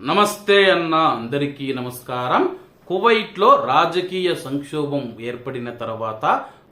నమస్తే అన్న అందరికీ నమస్కారం. కువైట్లో రాజకీయ సంక్షోభం ఏర్పడిన తర్వాత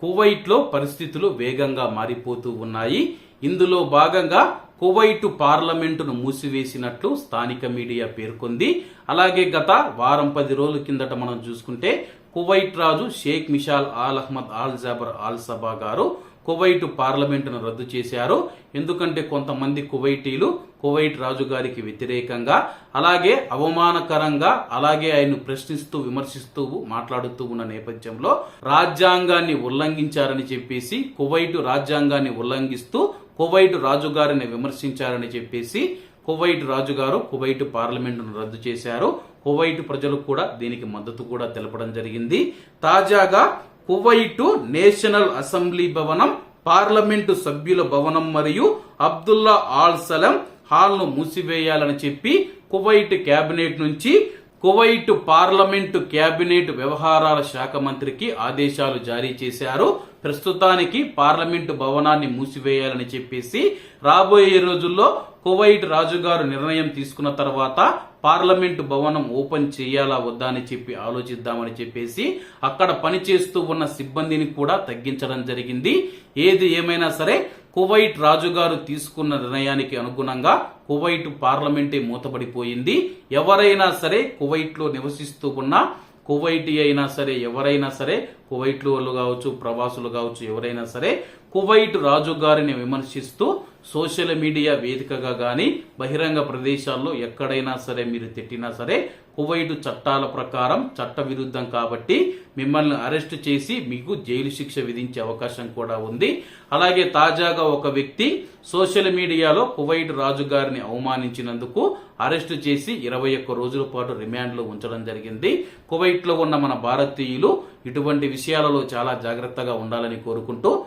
కువైట్లో పరిస్థితులు వేగంగా మారిపోతూ ఉన్నాయి. ఇందులో భాగంగా కువైటు పార్లమెంటును మూసివేసినట్లు స్థానిక మీడియా పేర్కొంది. అలాగే గత వారం పది రోజుల కిందట మనం చూసుకుంటే కువైట్ రాజు Sheikh Mishal Al Ahmad Al Jaber Al Sabah గారు కువైట్ పార్లమెంటును రద్దు చేశారు. ఎందుకంటే కొంతమంది కువైటీలు కువైట్ రాజుగారికి వ్యతిరేకంగా అలాగే అవమానకరంగా అలాగే ఆయన్ను ప్రశ్నిస్తూ విమర్శిస్తూ మాట్లాడుతూ ఉన్న నేపథ్యంలో రాజ్యాంగాన్ని ఉల్లంఘించారని చెప్పేసి కువైట్ రాజ్యాంగాన్ని ఉల్లంఘిస్తూ కువైట్ రాజుగారిని విమర్శించారని చెప్పేసి కువైట్ రాజుగారు కువైట్ పార్లమెంటును రద్దు చేశారు. కువైట్ ప్రజలు కూడా దీనికి మద్దతు కూడా తెలపడం జరిగింది. తాజాగా కువైటు నేషనల్ అసెంబ్లీ భవనం పార్లమెంటు సభ్యుల భవనం మరియు అబ్దుల్లా ఆల్ సలం హాల్ను మూసివేయాలని చెప్పి కువైట్ కేబినెట్ నుంచి కువైట్ పార్లమెంటు కేబినెట్ వ్యవహారాల శాఖ మంత్రికి ఆదేశాలు జారీ చేశారు. ప్రస్తుతానికి పార్లమెంటు భవనాన్ని మూసివేయాలని చెప్పేసి రాబోయే రోజుల్లో కువైట్ రాజుగారు నిర్ణయం తీసుకున్న తర్వాత పార్లమెంటు భవనం ఓపెన్ చేయాలా వద్దా అని చెప్పి ఆలోచిద్దామని చెప్పేసి అక్కడ పనిచేస్తూ ఉన్న సిబ్బందిని కూడా తగ్గించడం జరిగింది. ఏది ఏమైనా సరే కువైట్ రాజుగారు తీసుకున్న నిర్ణయానికి అనుగుణంగా కువైట్ పార్లమెంటే మూతపడిపోయింది. ఎవరైనా సరే కువైట్లో నివసిస్తూ ఉన్న కువైటీ అయినా సరే ఎవరైనా సరే కువైట్లు వాళ్ళు కావచ్చు ప్రవాసులు కావచ్చు ఎవరైనా సరే కువైట్ రాజు గారిని విమర్శిస్తూ సోషల్ మీడియా వేదికగా కానీ బహిరంగ ప్రదేశాల్లో ఎక్కడైనా సరే మీరు తిట్టినా సరే కువైట్ చట్టాల ప్రకారం చట్ట విరుద్ధం కాబట్టి మిమ్మల్ని అరెస్ట్ చేసి మీకు జైలు శిక్ష విధించే అవకాశం కూడా ఉంది. అలాగే తాజాగా ఒక వ్యక్తి సోషల్ మీడియాలో కువైట్ రాజు గారిని అవమానించినందుకు అరెస్టు చేసి ఇరవై ఒక్క రోజుల పాటు రిమాండ్లో ఉంచడం జరిగింది. కువైట్లో ఉన్న మన భారతీయులు ఇటువంటి విషయాలలో చాలా జాగ్రత్తగా ఉండాలని కోరుకుంటూ